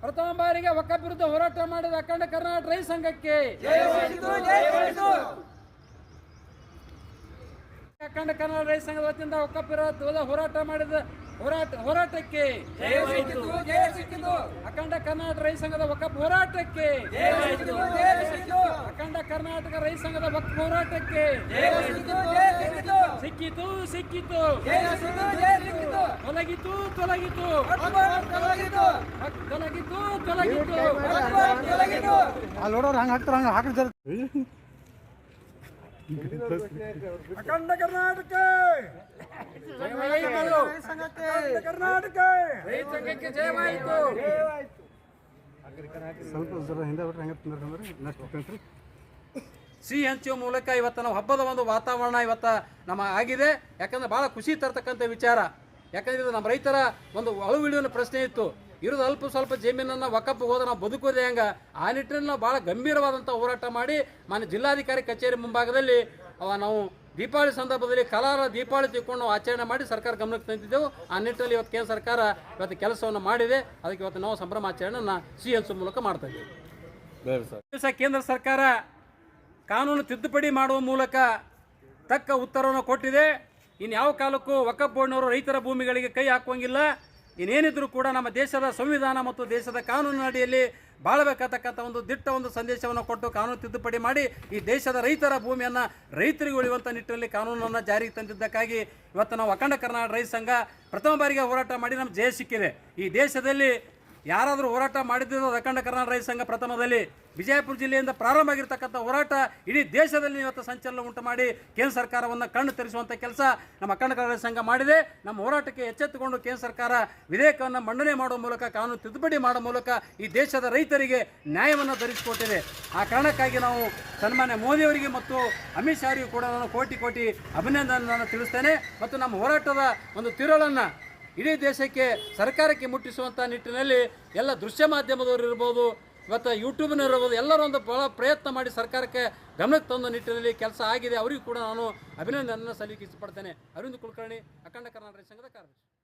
ಪ್ರಥಮ ಬಾರಿಗೆ ಒಕ್ಕ ವಿರುದ್ಧ ಹೋರಾಟ ಮಾಡಿದ ಅಖಂಡ ಕರ್ನಾಟಕ ರೈತ ಸಂಘಕ್ಕೆ ಅಖಂಡ ಕರ್ನಾಟಕ ರೈತ ಸಂಘದ ವತಿಯಿಂದ ಒಕ್ಕ ವಿರುದ್ಧ ಹೋರಾಟ ಮಾಡಿದ ಹೋರಾಟ ಹೋರಾಟಕ್ಕೆ ಅಖಂಡ ಕರ್ನಾಟಕ ರೈತ ಸಂಘದ ಒಕ್ಕಪ್ ಹೋರಾಟಕ್ಕೆ ಅಖಂಡ ಕರ್ನಾಟಕ ರೈತ ಸಂಘದ ಒಕ್ಕ ಹೋರಾಟಕ್ಕೆ ಸಿಕ್ಕಿತು ಸಿಕ್ಕಿತು. ತೊಲಗಿತು ತೊಲಗಿತು. ತೊಲಗಿತು. ತೊಲಗಿತು ಅಲ್ಲಿ ನೋಡೋರು ಹಂಗೆ ಹಾಕ್ತಾರ ಹಂಗೆ ಹಾಕಿರ್ತಾರೆ ಅಖಂಡ ಕರ್ನಾಟಕ! ಕರ್ನಾಟಕ! ಜಯವಾಯಿತು ಸ್ವಲ್ಪ ಜರ ಹಿಂದೆ ಬಿಟ್ರೆ ಹಂಗೆ ತಿಂದ್ರೆ ನೆಕ್ಸ್ಟ್ ಕಂಟ್ರಿ ಸಿಹಿ ಹಂಚುವ ಮೂಲಕ ಇವತ್ತು ನಾವು ಹಬ್ಬದ ಒಂದು ವಾತಾವರಣ ಇವತ್ತು ನಮ್ಮ ಆಗಿದೆ. ಯಾಕಂದ್ರೆ ಭಾಳ ಖುಷಿ ತರ್ತಕ್ಕಂಥ ವಿಚಾರ. ಯಾಕಂದ್ರೆ ಇದು ನಮ್ಮ ರೈತರ ಒಂದು ಅಳುವಿಳಿನ ಪ್ರಶ್ನೆ ಇತ್ತು. ಇರೋದು ಅಲ್ಪ ಸ್ವಲ್ಪ ಜಮೀನನ್ನು ವಕಪ್ ಹೋದ ನಾವು ಬದುಕೋದೆ ಹೆಂಗೆ. ಆ ನಿಟ್ಟಿನಲ್ಲಿ ನಾವು ಭಾಳ ಗಂಭೀರವಾದಂಥ ಹೋರಾಟ ಮಾಡಿ ಮಾನ್ಯ ಜಿಲ್ಲಾಧಿಕಾರಿ ಕಚೇರಿ ಮುಂಭಾಗದಲ್ಲಿ ಅವ ನಾವು ದೀಪಾವಳಿ ಸಂದರ್ಭದಲ್ಲಿ ಕಲಾರ ದೀಪಾವಳಿ ತಿಳ್ಕೊಂಡು ನಾವು ಆಚರಣೆ ಮಾಡಿ ಸರ್ಕಾರ ಗಮನಕ್ಕೆ ತಂದಿದ್ದೆವು. ಆ ನಿಟ್ಟಿನಲ್ಲಿ ಇವತ್ತು ಕೇಂದ್ರ ಸರ್ಕಾರ ಇವತ್ತು ಕೆಲಸವನ್ನು ಮಾಡಿದೆ. ಅದಕ್ಕೆ ಇವತ್ತು ನಾವು ಸಂಭ್ರಮ ಆಚರಣೆಯನ್ನು ಸಿ ಹಂಚುವ ಮೂಲಕ ಮಾಡ್ತಾ ಇದ್ದೀವಿ. ಕೇಂದ್ರ ಸರ್ಕಾರ ಕಾನೂನು ತಿದ್ದುಪಡಿ ಮಾಡುವ ಮೂಲಕ ತಕ್ಕ ಉತ್ತರವನ್ನು ಕೊಟ್ಟಿದೆ. ಇನ್ನು ಯಾವ ಕಾಲಕ್ಕೂ ವಕಫ್ ಬೋರ್ಡ್ನವರು ರೈತರ ಭೂಮಿಗಳಿಗೆ ಕೈ ಹಾಕುವಂಗಿಲ್ಲ. ಇನ್ನೇನಿದ್ರೂ ಕೂಡ ನಮ್ಮ ದೇಶದ ಸಂವಿಧಾನ ಮತ್ತು ದೇಶದ ಕಾನೂನಿನ ಅಡಿಯಲ್ಲಿ ಬಾಳಬೇಕಾತಕ್ಕಂಥ ಒಂದು ದಿಟ್ಟ ಒಂದು ಸಂದೇಶವನ್ನು ಕೊಟ್ಟು ಕಾನೂನು ತಿದ್ದುಪಡಿ ಮಾಡಿ ಈ ದೇಶದ ರೈತರ ಭೂಮಿಯನ್ನು ರೈತರಿಗೆ ಉಳಿಯುವಂಥ ನಿಟ್ಟಿನಲ್ಲಿ ಕಾನೂನನ್ನು ಜಾರಿಗೆ ತಂದಿದ್ದಕ್ಕಾಗಿ ಇವತ್ತು ನಾವು ಅಖಂಡ ಕರ್ನಾಟಕ ರೈತ ಸಂಘ ಪ್ರಥಮ ಬಾರಿಗೆ ಹೋರಾಟ ಮಾಡಿ ನಮ್ಮ ಜಯ ಸಿಕ್ಕಿದೆ. ಈ ದೇಶದಲ್ಲಿ ಯಾರಾದರೂ ಹೋರಾಟ ಮಾಡಿದ್ದು ಅದು ಅಖಂಡ ಕರ್ನಾಟಕ ರೈತ ಸಂಘ ಪ್ರಥಮದಲ್ಲಿ ವಿಜಯಪುರ ಜಿಲ್ಲೆಯಿಂದ ಪ್ರಾರಂಭ ಆಗಿರ್ತಕ್ಕಂಥ ಹೋರಾಟ ಇಡೀ ದೇಶದಲ್ಲಿ ಇವತ್ತು ಸಂಚಲನ ಉಂಟು ಮಾಡಿ ಕೇಂದ್ರ ಸರ್ಕಾರವನ್ನು ಕಣ್ಣು ತರಿಸುವಂಥ ಕೆಲಸ ನಮ್ಮ ಅಖಂಡ ಕರ್ನಾಟಕ ರೈತ ಸಂಘ ಮಾಡಿದೆ. ನಮ್ಮ ಹೋರಾಟಕ್ಕೆ ಎಚ್ಚೆತ್ತುಕೊಂಡು ಕೇಂದ್ರ ಸರ್ಕಾರ ವಿಧೇಯಕವನ್ನು ಮಂಡನೆ ಮಾಡುವ ಮೂಲಕ, ಕಾನೂನು ತಿದ್ದುಪಡಿ ಮಾಡುವ ಮೂಲಕ ಈ ದೇಶದ ರೈತರಿಗೆ ನ್ಯಾಯವನ್ನು ಧರಿಸಿಕೊಟ್ಟಿದೆ ಆ ಕಾರಣಕ್ಕಾಗಿ ನಾವು ಸನ್ಮಾನ್ಯ ಮೋದಿಯವರಿಗೆ ಮತ್ತು ಅಮಿತ್ ಶಾರಿಗೂ ಕೂಡ ನಾನು ಕೋಟಿ ಕೋಟಿ ಅಭಿನಂದನೆಯನ್ನು ತಿಳಿಸ್ತೇನೆ. ಮತ್ತು ನಮ್ಮ ಹೋರಾಟದ ಒಂದು ತಿರುಳನ್ನು ಇಡೀ ದೇಶಕ್ಕೆ ಸರ್ಕಾರಕ್ಕೆ ಮುಟ್ಟಿಸುವಂಥ ನಿಟ್ಟಿನಲ್ಲಿ ಎಲ್ಲ ದೃಶ್ಯ ಮಾಧ್ಯಮದವರು ಇರ್ಬೋದು ಇವತ್ತು ಯೂಟ್ಯೂಬ್ನಿರ್ಬೋದು ಎಲ್ಲರೂ ಒಂದು ಭಾಳ ಪ್ರಯತ್ನ ಮಾಡಿ ಸರ್ಕಾರಕ್ಕೆ ಗಮನಕ್ಕೆ ತಂದ ನಿಟ್ಟಿನಲ್ಲಿ ಕೆಲಸ ಆಗಿದೆ. ಅವರಿಗೂ ಕೂಡ ನಾನು ಅಭಿನಂದನೆಯನ್ನು ಸಲ್ಲಿಕೆ ಇಷ್ಟಪಡ್ತೇನೆ ಅರವಿಂದ್ ಕುಲಕರ್ಣಿ, ಅಖಂಡ ಕರ್ನಾಟಕ ಸಂಘದ ಕಾರ್ಯದರ್ಶಿ.